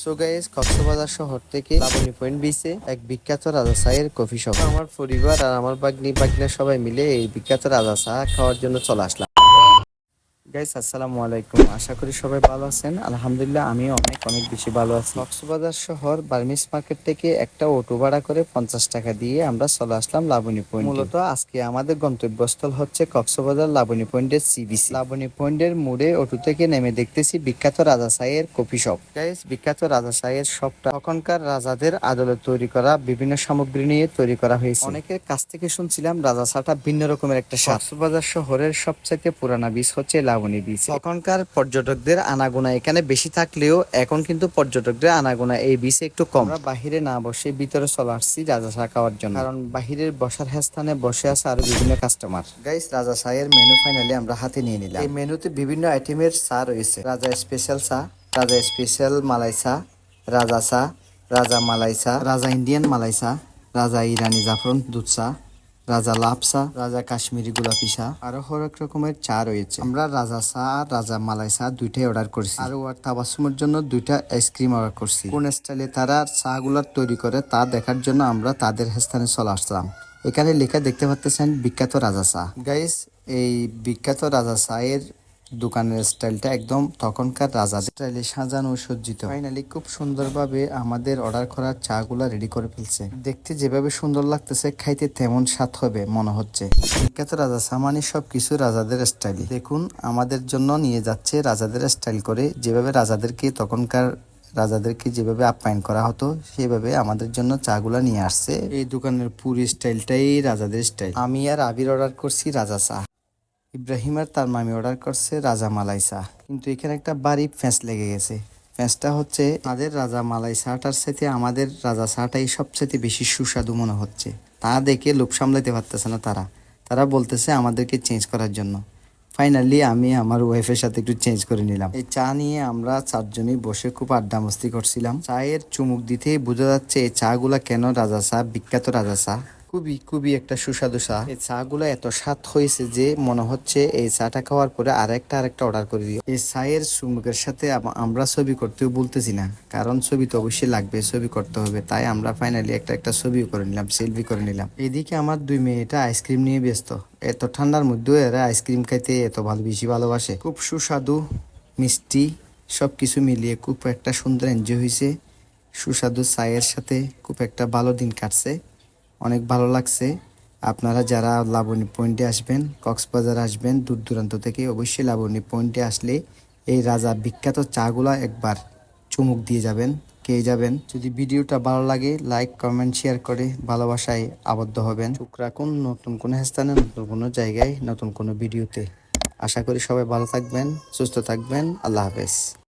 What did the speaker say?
So guys Cox's Bazar শহর থেকে Laboni point বিচে এক বিখ্যাত রাজা চায়ের কফি শপ আমার পরিবার আর আমার বাগনি বাগনা সবাই মিলে এই বিখ্যাত রাজা চা খাওয়ার জন্য চলে আসলাম। গাইস আসসালামু আলাইকুম। আশা করি সবাই ভালো আছেন। আলহামদুলিল্লাহ, আমিও অনেক অনেক বেশি ভালো আছি। কক্সবাজার শহর বার্মিস মার্কেট থেকে একটা অটো ভাড়া করে পঞ্চাশ টাকা দিয়ে আমরা চলে আসলাম লাবণী পয়েন্ট। মূলত আজকে আমাদের গন্তব্যস্থল হচ্ছে কক্সবাজার লাবণী পয়েন্টের সিবিসি লাবণী পয়েন্টের মোড়ে অটো থেকে নেমে দেখতেছি বিখ্যাত রাজা সাইয়ের কফি শপ। গাইস বিখ্যাত রাজা সাইয়ের শপটা তখনকার রাজাদের আদলে তৈরি করা, বিভিন্ন সামগ্রী নিয়ে তৈরি করা হয়েছে। অনেকের কাছ থেকে শুনছিলাম রাজা চাটা ভিন্ন রকমের একটা। কক্সবাজার শহরের সবচেয়ে পুরানা বীজ হচ্ছে লাবণী বীজ তখনকার পর্যটকদের আনাগোনা এখানে বেশি থাকলেও এখন কিন্তু পর্যটকদের আনাগোনা এই বীজে একটু কম। বাহিরে না বসে ভিতরে চলে আসছি রাজা চা খাওয়ার জন্য। কারণ বাহিরের বসার স্থানে বসে আছে আরও বিভিন্ন কাস্টমার গাইস রাজা চায়ের মেনু ফাইনালি আমরা হাতে নিয়ে নিলাম। এই মেনুতে বিভিন্ন আইটেমের চা রয়েছে। রাজা স্পেশাল চা, রাজা স্পেশাল মালাই চা, রাজা চা, রাজা মালাই চা, রাজা ইন্ডিয়ান মালাই চা, রাজা ইরানি জাফরন দুধ চা রাজা লাপসা রাজা কাশ্মীরি গোলাপি চা আরও হরেক রকমের চা রয়েছে। আমরা রাজা চা আর রাজা মালাই চা দুইটাই অর্ডার করছি। আর ওয়ার তাবাসুমের জন্য দুইটা আইসক্রিম অর্ডার করছি। কোন স্টাইলে তারা চা গুলা তৈরি করে তা দেখার জন্য আমরা তাদের স্থানে চলে আসলাম। এখানে লেখা দেখতে পাচ্ছেন বিখ্যাত রাজা চা গাইস এই বিখ্যাত রাজা চায়ের দোকানের স্টাইলটা একদম তখনকার রাজা স্টাইলে সাজানো সজ্জিত। ফাইনালি খুব সুন্দরভাবে আমাদের অর্ডার করা চা গুলা রেডি করে ফেলছে। দেখতে যেভাবে সুন্দর লাগতেছে, খাইতে তেমন স্বাদ হবে, মনে হচ্ছে। বিখ্যাত রাজা সামানি সব কিছু রাজাদের স্টাইল। দেখুন, আমাদের জন্য নিয়ে যাচ্ছে রাজাদের স্টাইল করে। যেভাবে রাজাদেরকে, তখনকার রাজাদেরকে যেভাবে আপ্যায়ন করা হতো, সেভাবে আমাদের জন্য চাগুলা নিয়ে আসছে। এই দোকানের পুরো স্টাইলটাই রাজাদের স্টাইল। আমি আর আবির অর্ডার করছি রাজা চা। ইব্রাহিম আর তার মামি অর্ডার করছে রাজা মালাই চা কিন্তু এখানে একটা বাড়ি ফ্যাঁস লেগে গেছে। ফ্যাঁসটা হচ্ছে, তাদের রাজা মালাই চাটার সাথে আমাদের রাজা চাটাই সবচেয়ে বেশি সুস্বাদু মনে হচ্ছে। তা দেখে লোভ সামলাতে পারতেছে না তারা। তারা বলতেছে আমাদেরকে চেঞ্জ করার জন্য। ফাইনালি আমি আমার ওয়াইফের সাথে একটু চেঞ্জ করে নিলাম। এই চা নিয়ে আমরা চারজনই বসে খুব আড্ডা মস্তি করছিলাম। চায়ের চুমুক দিতেই বোঝা যাচ্ছে এই চা গুলা কেন রাজা চা বিখ্যাত রাজা চা খুবই খুবই একটা সুস্বাদু চা। এই চা গুলো এত স্বাদ হয়েছে যে মনে হচ্ছে এই চাটা খাওয়ার পরে আরেকটা আরেকটা অর্ডার করে দিও। এই চায়ের চুমুকের সাথে আমরা ছবি করতেও বলতেছি না, কারণ ছবি তো অবশ্যই লাগবে, ছবি করতে হবে। তাই আমরা ফাইনালি একটা একটা ছবিও করে নিলাম সেলফি করে নিলাম। এদিকে আমার দুই মেয়েটা আইসক্রিম নিয়ে ব্যস্ত। এত ঠান্ডার মধ্যেও এরা আইসক্রিম খাইতে এত ভালো, বেশি ভালোবাসে। খুব সুস্বাদু, মিষ্টি সব কিছু মিলিয়ে খুব একটা সুন্দর এনজয় হয়েছে সুস্বাদু চায়ের সাথে খুব একটা ভালো দিন কাটছে। অনেক ভালো লাগছে। আপনারা যারা লাবণী পয়েন্টে আসবেন, কক্সবাজার আসবেন, দূর দূরান্ত থেকে অবশ্যই লাবণী পয়েন্টে আসলে এই রাজা বিখ্যাত চাগুলা একবার চুমুক দিয়ে যাবেন, খেয়ে যাবেন। যদি ভিডিওটা ভালো লাগে লাইক কমেন্ট শেয়ার করে ভালোবাসায় আবদ্ধ হবেন। চোখ রাখুন, নতুন কোনো স্থানে, নতুন কোনো জায়গায়, নতুন কোনো ভিডিওতে। আশা করি সবাই ভালো থাকবেন, সুস্থ থাকবেন। আল্লাহ হাফেজ।